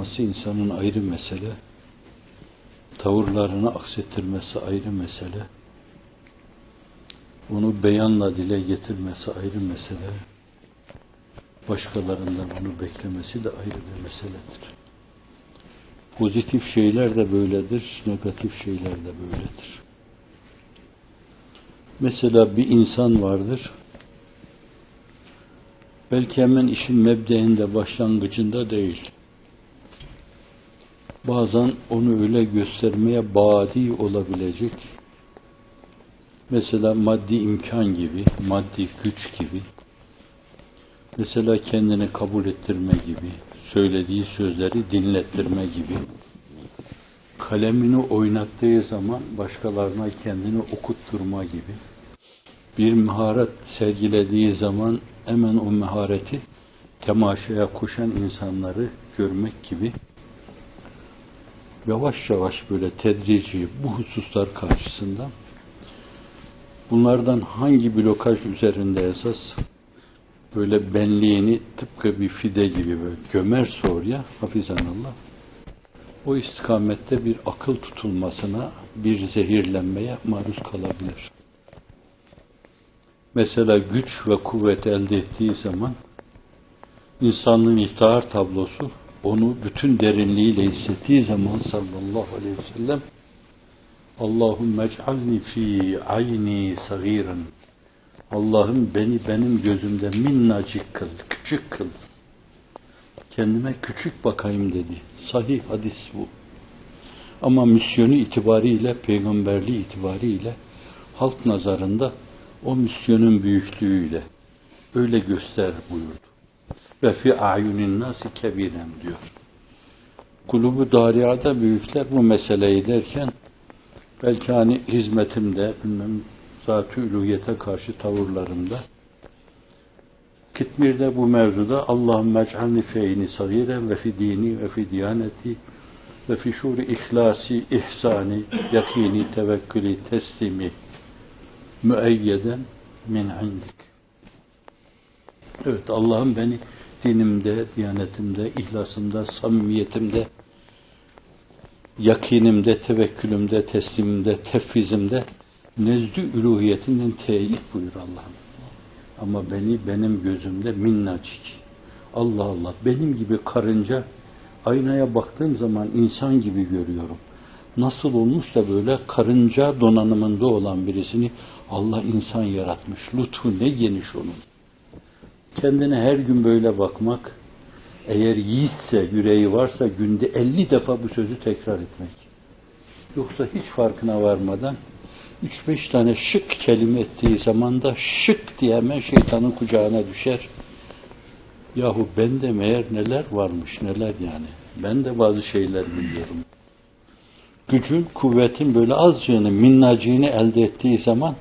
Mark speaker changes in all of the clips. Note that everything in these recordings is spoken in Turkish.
Speaker 1: kurması insanın ayrı mesele. Tavırlarını aksettirmesi ayrı mesele. Onu beyanla dile getirmesi ayrı mesele. Başkalarından onu beklemesi de ayrı bir meseledir. Pozitif şeyler de böyledir, negatif şeyler de böyledir. Mesela bir insan vardır, belki hemen işin mebdeinde, başlangıcında değil. Bazen onu öyle göstermeye badi olabilecek, mesela maddi imkan gibi, maddi güç gibi, mesela kendini kabul ettirme gibi, söylediği sözleri dinlettirme gibi, kalemini oynattığı zaman başkalarına kendini okutturma gibi, bir maharet sergilediği zaman hemen o mahareti temaşaya koşan insanları görmek gibi yavaş yavaş böyle tedrici bu hususlar karşısında bunlardan hangi blokaj üzerinde esas böyle benliğini tıpkı bir fide gibi böyle gömerse oraya hafizanallah o istikamette bir akıl tutulmasına bir zehirlenmeye maruz kalabilir. Mesela güç ve kuvvet elde ettiği zaman insanlığın iftihar tablosu onu bütün derinliğiyle hissettiği zaman sallallahu aleyhi ve sellem Allahümme ec'alni fi ayni sagiran Allah'ım beni benim gözümde minnacık kıl, küçük kıl. Kendime küçük bakayım dedi. Sahih hadis bu. Ama misyonu itibariyle, peygamberliği itibariyle halk nazarında o misyonun büyüklüğüyle öyle göster buyurdu. Ve fi a'yunin nasi kebiren diyor. Kulubu dariyada büyükler bu meseleyi derken belki hani hizmetimde, bilmem zat-ı uluhiyete karşı tavırlarımda Kitmir'de bu mevzuda Allahümme ec'alni feyni sagiren ve fi dini ve fi diyaneti ve fi şuri ihlasi, ihsani, yakini, tevekkülü, teslimi müeyyeden min indik. Evet Allah'ım beni dinimde, diyanetimde, ihlasımda, samimiyetimde, yakinimde, tevekkülümde, teslimimde, tefvizimde nezdü üluhiyetinden teyit buyur Allah'ım. Ama beni benim gözümde minnacık. Allah Allah benim gibi karınca aynaya baktığım zaman insan gibi görüyorum. Nasıl olmuş da böyle karınca donanımında olan birisini Allah insan yaratmış. Lütfu ne geniş onun. Kendine her gün böyle bakmak, eğer yiğitse, yüreği varsa günde 50 defa bu sözü tekrar etmek. Yoksa hiç farkına varmadan 3-5 tane şık kelime ettiği zaman da şık diye hemen şeytanın kucağına düşer. Yahu bende meğer neler varmış, neler yani. Ben de bazı şeyler biliyorum. Gücün, kuvvetin böyle azcığını, minnacığını elde ettiği zaman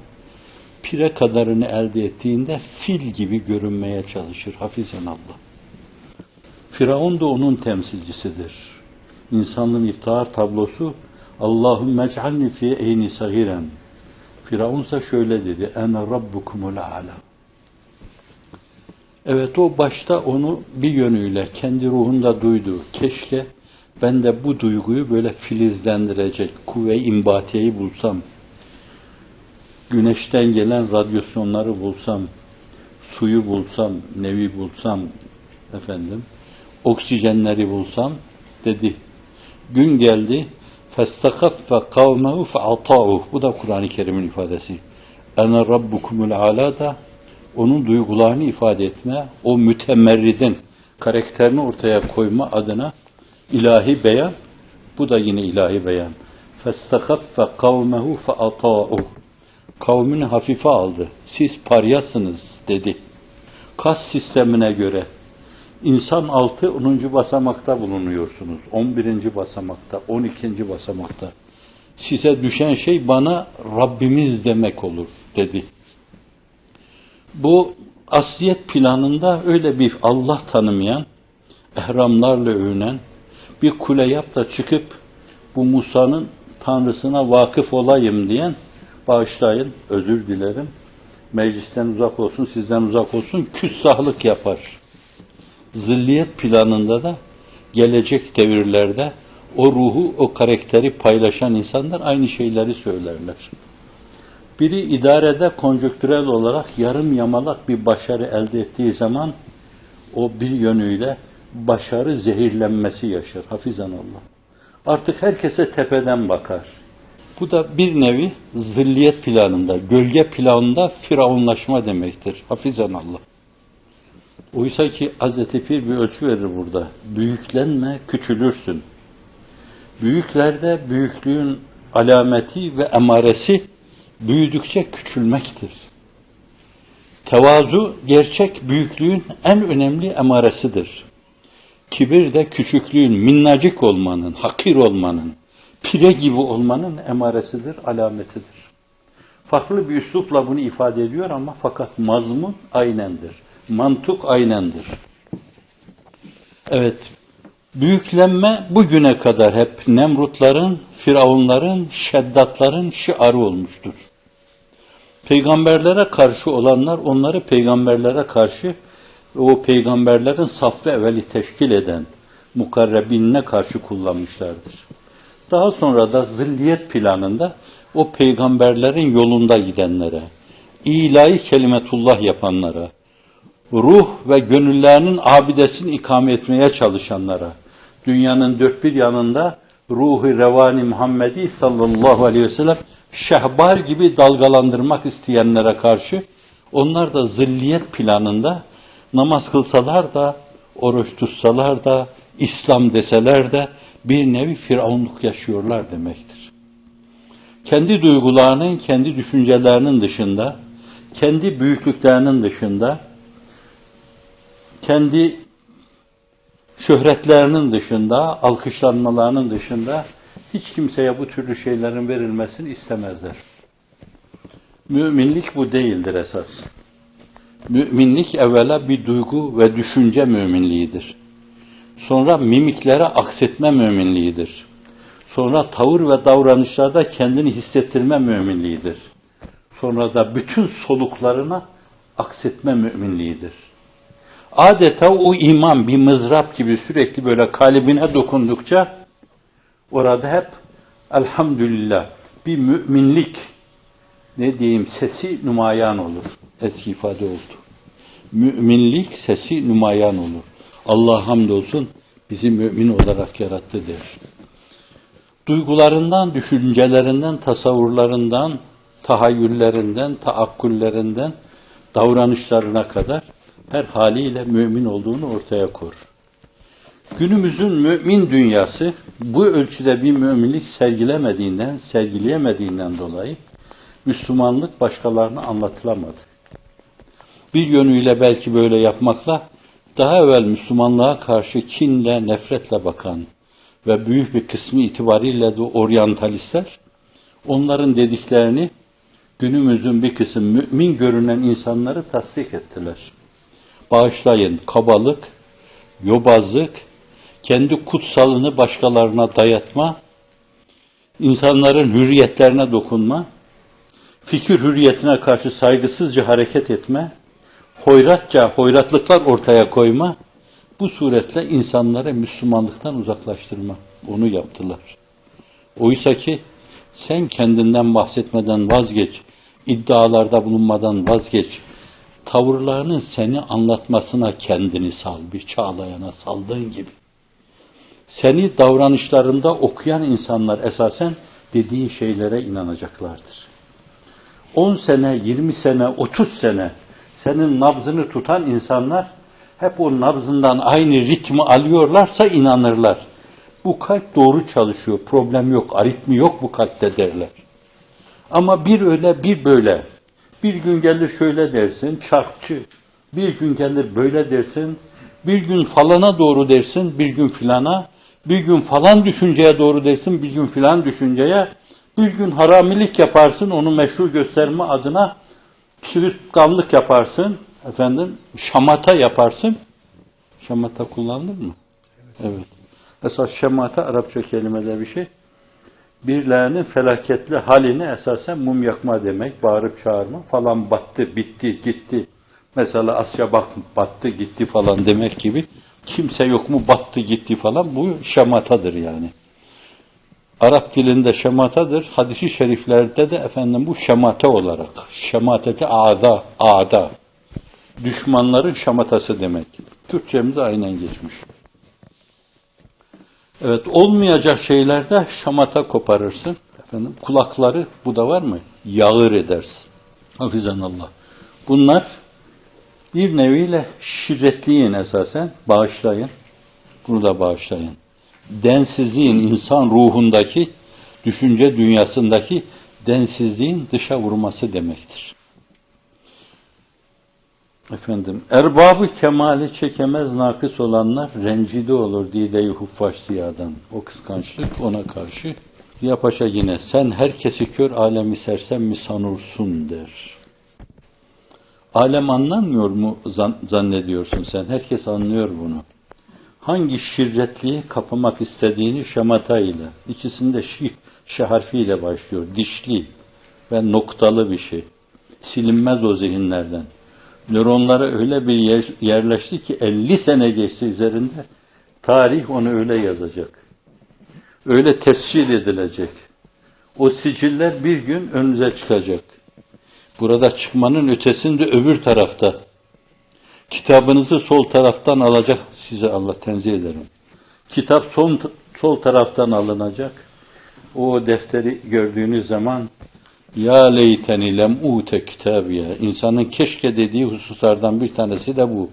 Speaker 1: pire kadarını elde ettiğinde fil gibi görünmeye çalışır. Hafizan Allah. Firavun da onun temsilcisidir. İnsanlığın iftihar tablosu Allahümme ec'alni fi eyni sagiren. Firavunsa şöyle dedi. Ene rabbukumul ala. Evet o başta onu bir yönüyle kendi ruhunda duydu. Keşke ben de bu duyguyu böyle filizlendirecek kuvve-i imbatiyeyi bulsam Güneşten gelen radyasyonları bulsam, suyu bulsam, nevi bulsam, efendim, oksijenleri bulsam dedi. Gün geldi, فَاسْتَخَفَّ قَوْمَهُ فَعَطَاهُ Bu da Kur'an-ı Kerim'in ifadesi. اَنَا رَبُّكُمُ الْعَلَى da onun duygularını ifade etme, o mütemerridin karakterini ortaya koyma adına ilahi beyan, bu da yine ilahi beyan. فَاسْتَخَفَّ قَوْمَهُ فَعَطَاهُ Kavmini hafife aldı. Siz paryasınız dedi. Kas sistemine göre İnsan altı 10. basamakta bulunuyorsunuz. 11. basamakta, 12. basamakta. Size düşen şey bana Rabbimiz demek olur dedi. Bu asliyet planında öyle bir Allah tanımayan, ehramlarla övünen, bir kule yap da çıkıp bu Musa'nın Tanrısına vakıf olayım diyen, bağışlayın, özür dilerim, meclisten uzak olsun, sizden uzak olsun, küssahlık yapar zilliyet planında da gelecek devirlerde o ruhu, o karakteri paylaşan insanlar aynı şeyleri söylerler. Biri idarede konjonktürel olarak yarım yamalak bir başarı elde ettiği zaman o bir yönüyle başarı zehirlenmesi yaşar. Hafizanallah. Artık herkese tepeden bakar. Bu da bir nevi zilliyet planında, gölge planında firavunlaşma demektir. Hafizanallah. Oysa ki Hazreti Pir bir ölçü verir burada. Büyüklenme, küçülürsün. Büyüklerde büyüklüğün alameti ve emaresi büyüdükçe küçülmektir. Tevazu gerçek büyüklüğün en önemli emaresidir. Kibir de küçüklüğün, minnacık olmanın, hakir olmanın, pire gibi olmanın emaresidir, alametidir. Farklı bir üslupla bunu ifade ediyor ama fakat mazmun aynendir. Mantık aynendir. Evet, büyüklenme bugüne kadar hep Nemrutların, Firavunların, Şeddatların şiarı olmuştur. Peygamberlere karşı olanlar onları peygamberlere karşı o peygamberlerin saffı evveli teşkil eden mukarrebinine karşı kullanmışlardır. Daha sonra da zilliyet planında o peygamberlerin yolunda gidenlere, ilahi kelimetullah yapanlara, ruh ve gönüllerinin abidesini ikame etmeye çalışanlara, dünyanın dört bir yanında ruhu revani Muhammedi sallallahu aleyhi ve sellem şehbar gibi dalgalandırmak isteyenlere karşı onlar da zilliyet planında namaz kılsalar da, oruç tutsalar da, İslam deseler de bir nevi firavunluk yaşıyorlar demektir. Kendi duygularının, kendi düşüncelerinin dışında, kendi büyüklüklerinin dışında, kendi şöhretlerinin dışında, alkışlanmalarının dışında hiç kimseye bu türlü şeylerin verilmesini istemezler. Müminlik bu değildir esas. Müminlik evvela bir duygu ve düşünce müminliğidir. Sonra mimiklere aksetme müminliğidir. Sonra tavır ve davranışlarda kendini hissettirme müminliğidir. Sonra da bütün soluklarına aksetme müminliğidir. Adeta o iman bir mızrap gibi sürekli böyle kalbine dokundukça orada hep elhamdülillah bir müminlik ne diyeyim sesi numayan olur. Eski ifade oldu. Müminlik sesi numayan olur. Allah hamdolsun bizi mümin olarak yarattı der. Duygularından, düşüncelerinden, tasavvurlarından, tahayyüllerinden, taakkullerinden, davranışlarına kadar her haliyle mümin olduğunu ortaya koyar. Günümüzün mümin dünyası bu ölçüde bir müminlik sergilemediğinden, sergileyemediğinden dolayı Müslümanlık başkalarına anlatılamadı. Bir yönüyle belki böyle yapmakla daha evvel Müslümanlığa karşı kinle, nefretle bakan ve büyük bir kısmı itibariyle de oryantalistler onların dediklerini günümüzün bir kısım mümin görünen insanları tasdik ettiler. Bağışlayın kabalık, yobazlık, kendi kutsalını başkalarına dayatma, insanların hürriyetlerine dokunma, fikir hürriyetine karşı saygısızca hareket etme, hoyratça hoyratlıklar ortaya koyma, bu suretle insanları Müslümanlıktan uzaklaştırma. Onu yaptılar. Oysa ki sen kendinden bahsetmeden vazgeç, iddialarda bulunmadan vazgeç, tavırlarının seni anlatmasına kendini sal, bir çağlayana saldığın gibi. Seni davranışlarında okuyan insanlar esasen dediğin şeylere inanacaklardır. 10 sene, 20 sene, 30 sene senin nabzını tutan insanlar hep o nabzından aynı ritmi alıyorlarsa inanırlar. Bu kalp doğru çalışıyor, problem yok, aritmi yok bu kalpte derler. Ama bir öyle bir böyle. Bir gün gelir şöyle dersin, çarpçı. Bir gün gelir böyle dersin, bir gün falana doğru dersin, bir gün filana, bir gün falan düşünceye doğru dersin, bir gün filan düşünceye, bir gün haramilik yaparsın, onu meşru gösterme adına çırıtkanlık yaparsın, efendim şamata yaparsın. Şamata kullandın mı? Evet. Esas şamata Arapça kelimede bir şey. Birilerinin felaketli halini esasen mum yakma demek, bağırıp çağırma falan battı, bitti, gitti. Mesela Asya bak battı gitti falan demek gibi kimse yok mu battı gitti falan bu şamatadır yani. Arap dilinde şematadır. Hadis-i şeriflerde de efendim bu şemate olarak. Şemateti ağda, ağda. Düşmanların şamatası demek. Türkçemize aynen geçmiş. Evet, olmayacak şeylerde şamata koparırsın. Efendim, kulakları, bu da var mı? Yağır edersin. Hafizanallah. Bunlar bir neviyle şirretliyin esasen. Bağışlayın. Bunu da bağışlayın densizliğin insan ruhundaki, düşünce dünyasındaki densizliğin dışa vurması demektir. Efendim, erbabı kemali çekemez nakıs olanlar rencide olur dide-i huffaş ziyadan. O kıskançlık ona karşı. Ziya Paşa yine sen herkesi kör alemi sersem mi sanursun der. Alem anlamıyor mu zannediyorsun sen? Herkes anlıyor bunu hangi şirretliği kapamak istediğini şamata ile, ikisinde şi, şi harfiyle başlıyor. Dişli ve noktalı bir şey. Silinmez o zihinlerden. Nöronlara öyle bir yer, yerleşti ki 50 sene geçti üzerinde tarih onu öyle yazacak. Öyle tescil edilecek. O siciller bir gün önünüze çıkacak. Burada çıkmanın ötesinde öbür tarafta kitabınızı sol taraftan alacak size Allah tenzih ederim. Kitap sol, sol taraftan alınacak. O defteri gördüğünüz zaman ya leyteni lem ute kitabiye. İnsanın keşke dediği hususlardan bir tanesi de bu.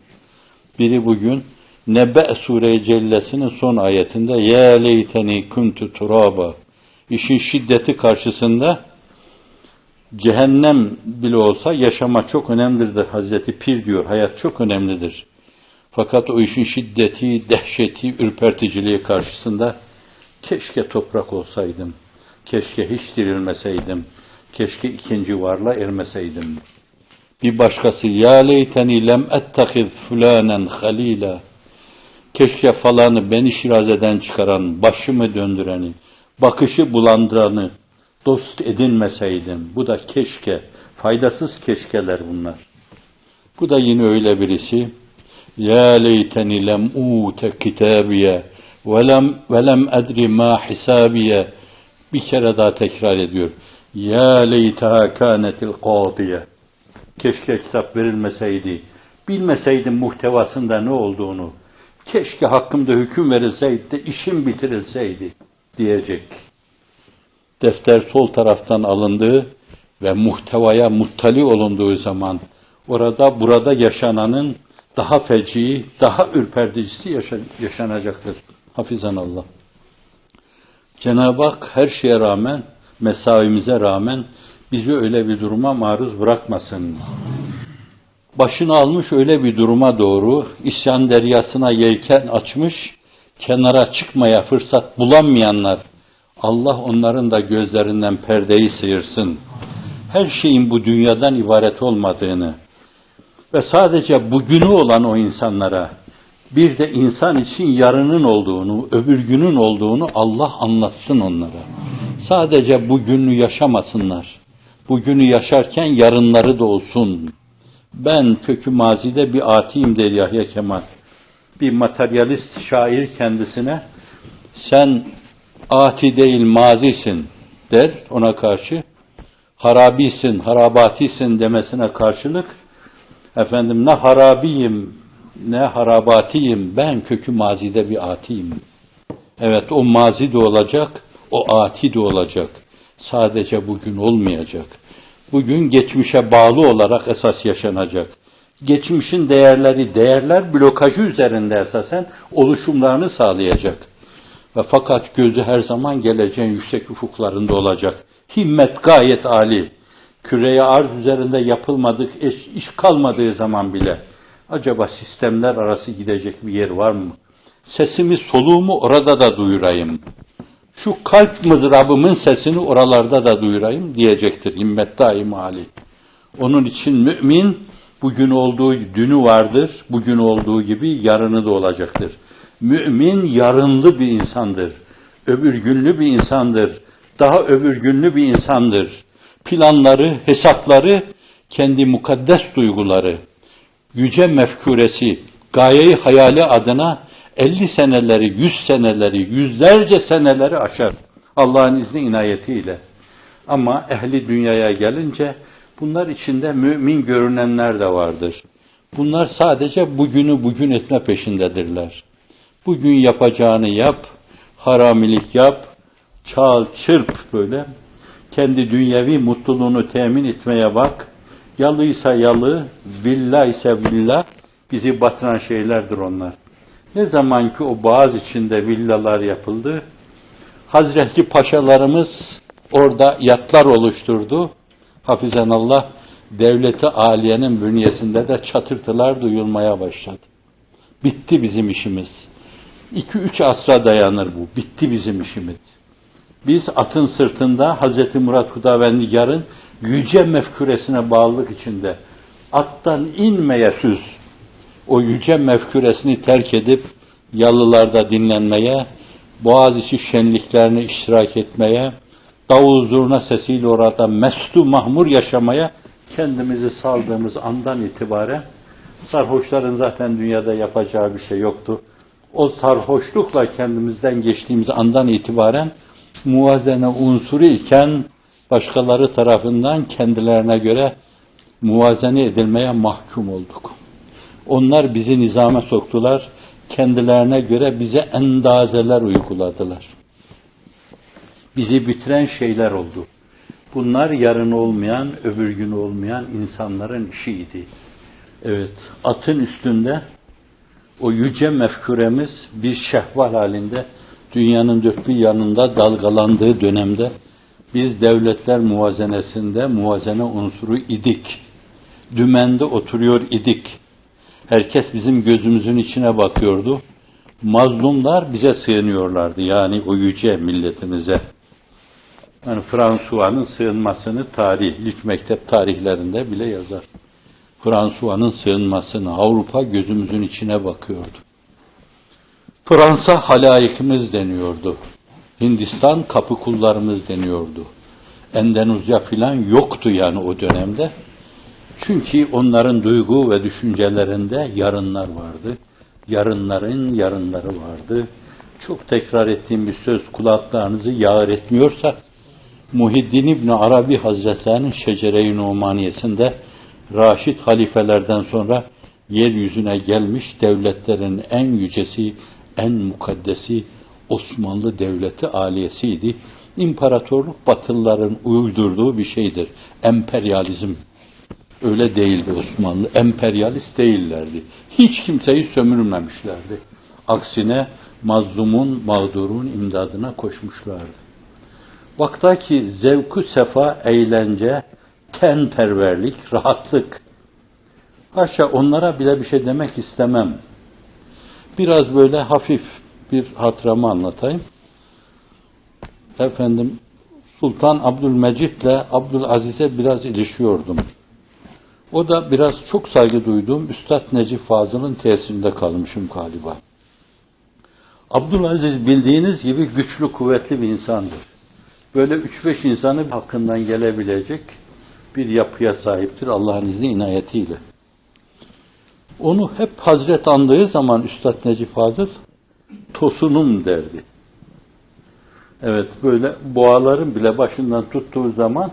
Speaker 1: Biri bugün Nebe Sure-i Cellesi'nin son ayetinde ya leyteni kuntu turaba. İşin şiddeti karşısında cehennem bile olsa yaşama çok önemlidir Hazreti Pir diyor. Hayat çok önemlidir. Fakat o işin şiddeti, dehşeti, ürperticiliği karşısında keşke toprak olsaydım, keşke hiç dirilmeseydim, keşke ikinci varla ermeseydim. Bir başkası ya leyteni lem ettehiz fulanen halila. Keşke falanı beni şirazeden çıkaran, başımı döndüreni, bakışı bulandıranı dost edinmeseydim. Bu da keşke, faydasız keşkeler bunlar. Bu da yine öyle birisi. Ya lem ute kitabiye ve lem, ve lem edri ma hisabiye bir kere daha tekrar ediyor. Ya leytaha kânetil qâdiye Keşke kitap verilmeseydi. Bilmeseydim muhtevasında ne olduğunu. Keşke hakkımda hüküm verilseydi de işim bitirilseydi diyecek. Defter sol taraftan alındığı ve muhtevaya muttali olunduğu zaman orada burada yaşananın daha feci, daha ürperticisi yaşan, yaşanacaktır. Hafizan Allah. Cenab-ı Hak her şeye rağmen, mesaimize rağmen bizi öyle bir duruma maruz bırakmasın. Başını almış öyle bir duruma doğru, isyan deryasına yelken açmış, kenara çıkmaya fırsat bulamayanlar, Allah onların da gözlerinden perdeyi sıyırsın. Her şeyin bu dünyadan ibaret olmadığını, ve sadece bugünü olan o insanlara bir de insan için yarının olduğunu, öbür günün olduğunu Allah anlatsın onlara. Sadece bugünü yaşamasınlar. Bugünü yaşarken yarınları da olsun. Ben kökü mazide bir atiyim der Yahya Kemal. Bir materyalist şair kendisine sen ati değil mazisin der ona karşı. Harabisin, harabatisin demesine karşılık Efendim ne harabiyim ne harabatiyim ben kökü mazide bir atiyim. Evet o mazi de olacak, o ati de olacak. Sadece bugün olmayacak. Bugün geçmişe bağlı olarak esas yaşanacak. Geçmişin değerleri, değerler blokajı üzerinde esasen oluşumlarını sağlayacak. Ve fakat gözü her zaman geleceğin yüksek ufuklarında olacak. Himmet gayet âli küreye arz üzerinde yapılmadık iş, iş kalmadığı zaman bile acaba sistemler arası gidecek bir yer var mı? Sesimi soluğumu orada da duyurayım. Şu kalp mızrabımın sesini oralarda da duyurayım diyecektir himmet daim hali. Onun için mümin bugün olduğu dünü vardır, bugün olduğu gibi yarını da olacaktır. Mümin yarınlı bir insandır. Öbür günlü bir insandır. Daha öbür günlü bir insandır planları, hesapları, kendi mukaddes duyguları, yüce mefkuresi, gayeyi hayali adına 50 seneleri, 100 seneleri, yüzlerce seneleri aşar. Allah'ın izni inayetiyle. Ama ehli dünyaya gelince bunlar içinde mümin görünenler de vardır. Bunlar sadece bugünü bugün etme peşindedirler. Bugün yapacağını yap, haramilik yap, çal, çırp böyle. Kendi dünyevi mutluluğunu temin etmeye bak. Yalıysa yalı, villa ise villa, bizi batıran şeylerdir onlar. Ne zaman ki o boğaz içinde villalar yapıldı, Hazreti Paşalarımız orada yatlar oluşturdu. Hafizan Allah devleti aliyenin bünyesinde de çatırtılar duyulmaya başladı. Bitti bizim işimiz. 2-3 asra dayanır bu. Bitti bizim işimiz. Biz atın sırtında Hz. Murat Hudavendigar'ın yüce mefküresine bağlılık içinde attan inmeye süz o yüce mefküresini terk edip yalılarda dinlenmeye, Boğaziçi şenliklerine iştirak etmeye, davul zurna sesiyle orada mestu mahmur yaşamaya kendimizi saldığımız andan itibaren sarhoşların zaten dünyada yapacağı bir şey yoktu. O sarhoşlukla kendimizden geçtiğimiz andan itibaren muvazene unsuru iken başkaları tarafından kendilerine göre muvazene edilmeye mahkum olduk. Onlar bizi nizama soktular. Kendilerine göre bize endazeler uyguladılar. Bizi bitiren şeyler oldu. Bunlar yarın olmayan, öbür gün olmayan insanların işiydi. Evet, atın üstünde o yüce mefkuremiz bir şehval halinde dünyanın dört bir yanında dalgalandığı dönemde biz devletler muvazenesinde muvazene unsuru idik. Dümende oturuyor idik. Herkes bizim gözümüzün içine bakıyordu. Mazlumlar bize sığınıyorlardı. Yani o yüce milletimize. Yani Fransua'nın sığınmasını tarih, ilk mektep tarihlerinde bile yazar. Fransua'nın sığınmasını Avrupa gözümüzün içine bakıyordu. Fransa halayikimiz deniyordu. Hindistan kapı kullarımız deniyordu. Endonezya filan yoktu yani o dönemde. Çünkü onların duygu ve düşüncelerinde yarınlar vardı. Yarınların yarınları vardı. Çok tekrar ettiğim bir söz kulaklarınızı yağır etmiyorsa Muhiddin İbni Arabi Hazretlerinin Şecere-i Numaniyesinde Raşid halifelerden sonra yeryüzüne gelmiş devletlerin en yücesi, en mukaddesi Osmanlı Devleti aliyesiydi. İmparatorluk Batılıların uydurduğu bir şeydir. Emperyalizm Öyle değildi Osmanlı. Emperyalist değillerdi. Hiç kimseyi sömürmemişlerdi. Aksine mazlumun, mağdurun imdadına koşmuşlardı. Vaktaki zevku sefa, eğlence, tenperverlik, rahatlık. Haşa onlara bile bir şey demek istemem. Biraz böyle hafif bir hatıramı anlatayım. Efendim Sultan Abdülmecit ile Abdülaziz'e biraz ilişiyordum. O da biraz çok saygı duyduğum Üstad Necip Fazıl'ın tesirinde kalmışım galiba. Abdülaziz bildiğiniz gibi güçlü, kuvvetli bir insandır. Böyle üç beş insanı hakkından gelebilecek bir yapıya sahiptir Allah'ın izni inayetiyle. Onu hep Hazret andığı zaman Üstad Necip Fazıl tosunum derdi. Evet böyle boğaların bile başından tuttuğu zaman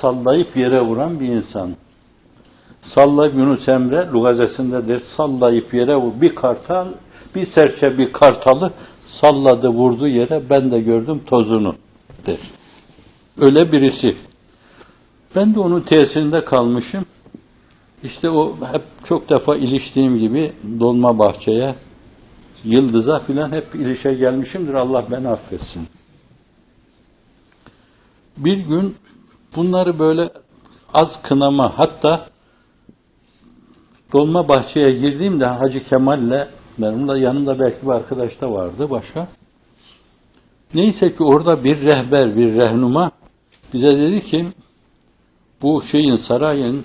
Speaker 1: sallayıp yere vuran bir insan. Sallayıp Yunus Emre lugazesindedir. Sallayıp yere vur. Bir kartal, bir serçe bir kartalı salladı vurdu yere ben de gördüm tozunu der. Öyle birisi. Ben de onun tesirinde kalmışım. İşte o hep çok defa iliştiğim gibi Dolma Bahçe'ye, Yıldız'a filan hep ilişe gelmişimdir. Allah beni affetsin. Bir gün bunları böyle az kınama hatta Dolma bahçeye girdiğimde Hacı Kemal'le benim de yanımda belki bir arkadaş da vardı başka. Neyse ki orada bir rehber, bir rehnuma bize dedi ki bu şeyin sarayın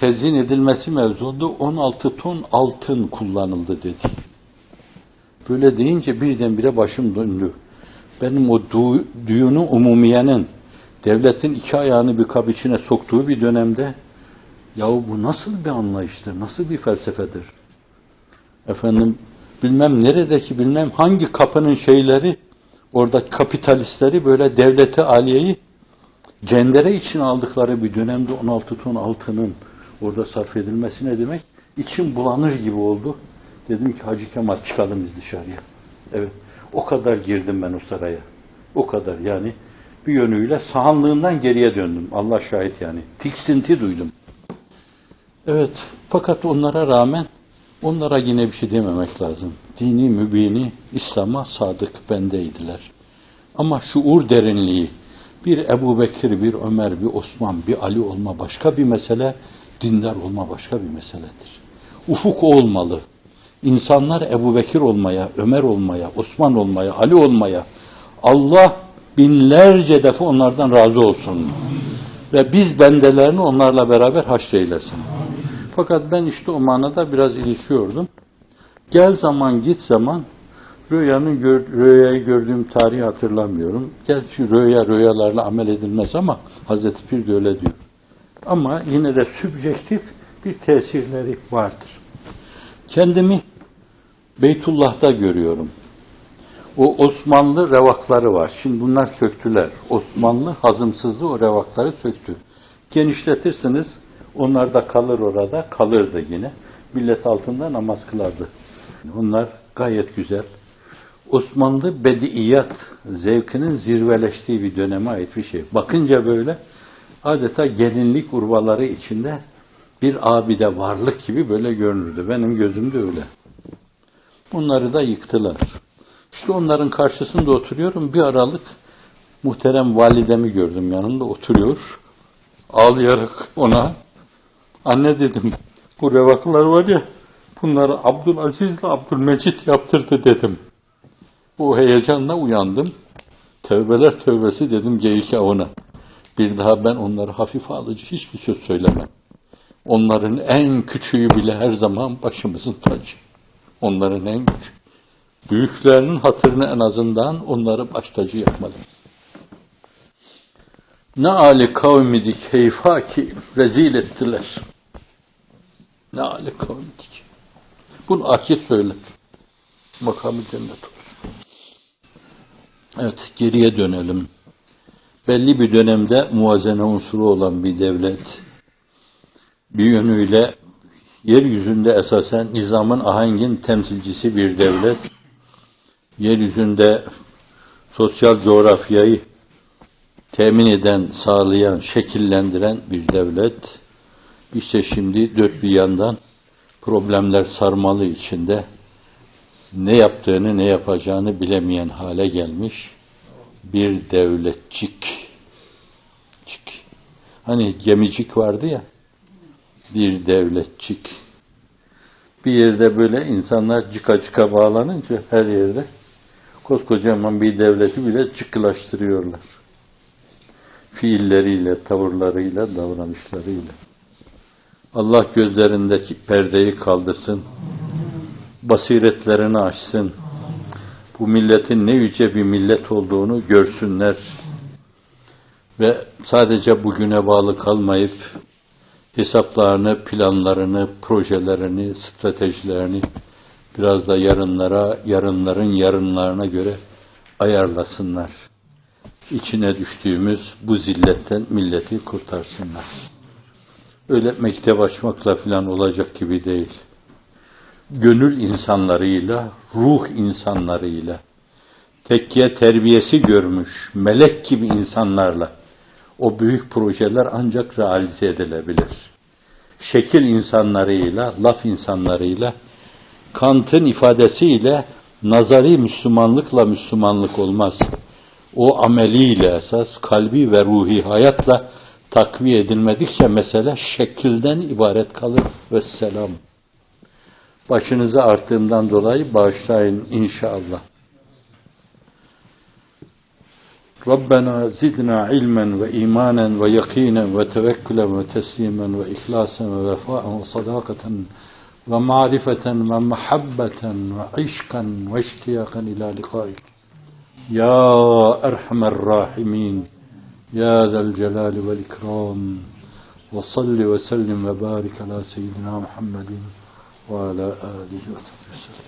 Speaker 1: tezin edilmesi mevzunda 16 ton altın kullanıldı dedi. Böyle deyince birdenbire başım döndü. Benim o du düğünü umumiyenin devletin iki ayağını bir kap içine soktuğu bir dönemde Yahu bu nasıl bir anlayıştır, nasıl bir felsefedir? Efendim bilmem neredeki bilmem hangi kapının şeyleri orada kapitalistleri böyle devleti aliyeyi cendere için aldıkları bir dönemde 16 ton altının orada sarf edilmesi ne demek? İçim bulanır gibi oldu. Dedim ki Hacı Kemal çıkalım biz dışarıya. Evet. O kadar girdim ben o saraya. O kadar yani bir yönüyle sahanlığından geriye döndüm. Allah şahit yani. Tiksinti duydum. Evet. Fakat onlara rağmen onlara yine bir şey dememek lazım. Dini mübini İslam'a sadık bendeydiler. Ama şuur derinliği bir Ebu Bekir, bir Ömer, bir Osman, bir Ali olma başka bir mesele, dindar olma başka bir meseledir. Ufuk olmalı. İnsanlar Ebu Bekir olmaya, Ömer olmaya, Osman olmaya, Ali olmaya, Allah binlerce defa onlardan razı olsun. Ve biz bendelerini onlarla beraber haşreylesin. Fakat ben işte o manada biraz ilişiyordum. Gel zaman git zaman rüyanın gör, rüyayı gördüğüm tarihi hatırlamıyorum. Gerçi rüya rüyalarla amel edilmez ama Hazreti Pir de öyle diyor. Ama yine de sübjektif bir tesirleri vardır. Kendimi Beytullah'ta görüyorum. O Osmanlı revakları var. Şimdi bunlar söktüler. Osmanlı hazımsızlığı o revakları söktü. Genişletirsiniz, onlar da kalır orada, kalırdı yine. Millet altında namaz kılardı. Onlar gayet güzel. Osmanlı bediyat zevkinin zirveleştiği bir döneme ait bir şey. Bakınca böyle adeta gelinlik urvaları içinde bir abide varlık gibi böyle görünürdü. Benim gözümde öyle. Bunları da yıktılar. İşte onların karşısında oturuyorum. Bir aralık muhterem validemi gördüm yanında oturuyor. Ağlayarak ona anne dedim bu revaklar var ya bunları Abdülaziz ile Abdülmecit yaptırdı dedim. Bu heyecanla uyandım. Tövbeler tövbesi dedim geyik avına. Bir daha ben onları hafife alıcı hiçbir söz söylemem. Onların en küçüğü bile her zaman başımızın tacı. Onların en küçüğü. Büyüklerinin hatırını en azından onları baş tacı yapmalı. Ne ali kavmidi keyfa ki rezil ettiler. Ne ali kavmidik. Bunu akit söyler. Makamı cennet olur. Evet, geriye dönelim. Belli bir dönemde muazene unsuru olan bir devlet, bir yönüyle yeryüzünde esasen nizamın ahengin temsilcisi bir devlet, yeryüzünde sosyal coğrafyayı temin eden, sağlayan, şekillendiren bir devlet, işte şimdi dört bir yandan problemler sarmalı içinde ne yaptığını, ne yapacağını bilemeyen hale gelmiş bir devletçik. Cik. Hani gemicik vardı ya, bir devletçik. Bir yerde böyle insanlar cika cika bağlanınca her yerde koskocaman bir devleti bile çıkılaştırıyorlar. Fiilleriyle, tavırlarıyla, davranışlarıyla. Allah gözlerindeki perdeyi kaldırsın. Basiretlerini açsın. Bu milletin ne yüce bir millet olduğunu görsünler. Ve sadece bugüne bağlı kalmayıp hesaplarını, planlarını, projelerini, stratejilerini biraz da yarınlara, yarınların yarınlarına göre ayarlasınlar. İçine düştüğümüz bu zilletten milleti kurtarsınlar. Öyle mektep açmakla filan olacak gibi değil. Gönül insanlarıyla, ruh insanlarıyla, tekkiye terbiyesi görmüş, melek gibi insanlarla o büyük projeler ancak realize edilebilir. Şekil insanlarıyla, laf insanlarıyla, Kant'ın ifadesiyle nazari Müslümanlıkla Müslümanlık olmaz. O ameliyle esas kalbi ve ruhi hayatla takviye edilmedikçe mesele şekilden ibaret kalır ve selam. Başınızı arttığımdan dolayı bağışlayın inşallah. ربنا زدنا علما وإيمانا ويقينا وتوكلا وتسليما وإخلاصا ووفاء وصداقة ومعرفة ومحبة وعشقا واشتياقا إلى لقائك يا أرحم الراحمين يا ذا الجلال والإكرام Ve salli ve sellim ve barik ala seyyidina Muhammedin ve ala alihi ve sahbihi.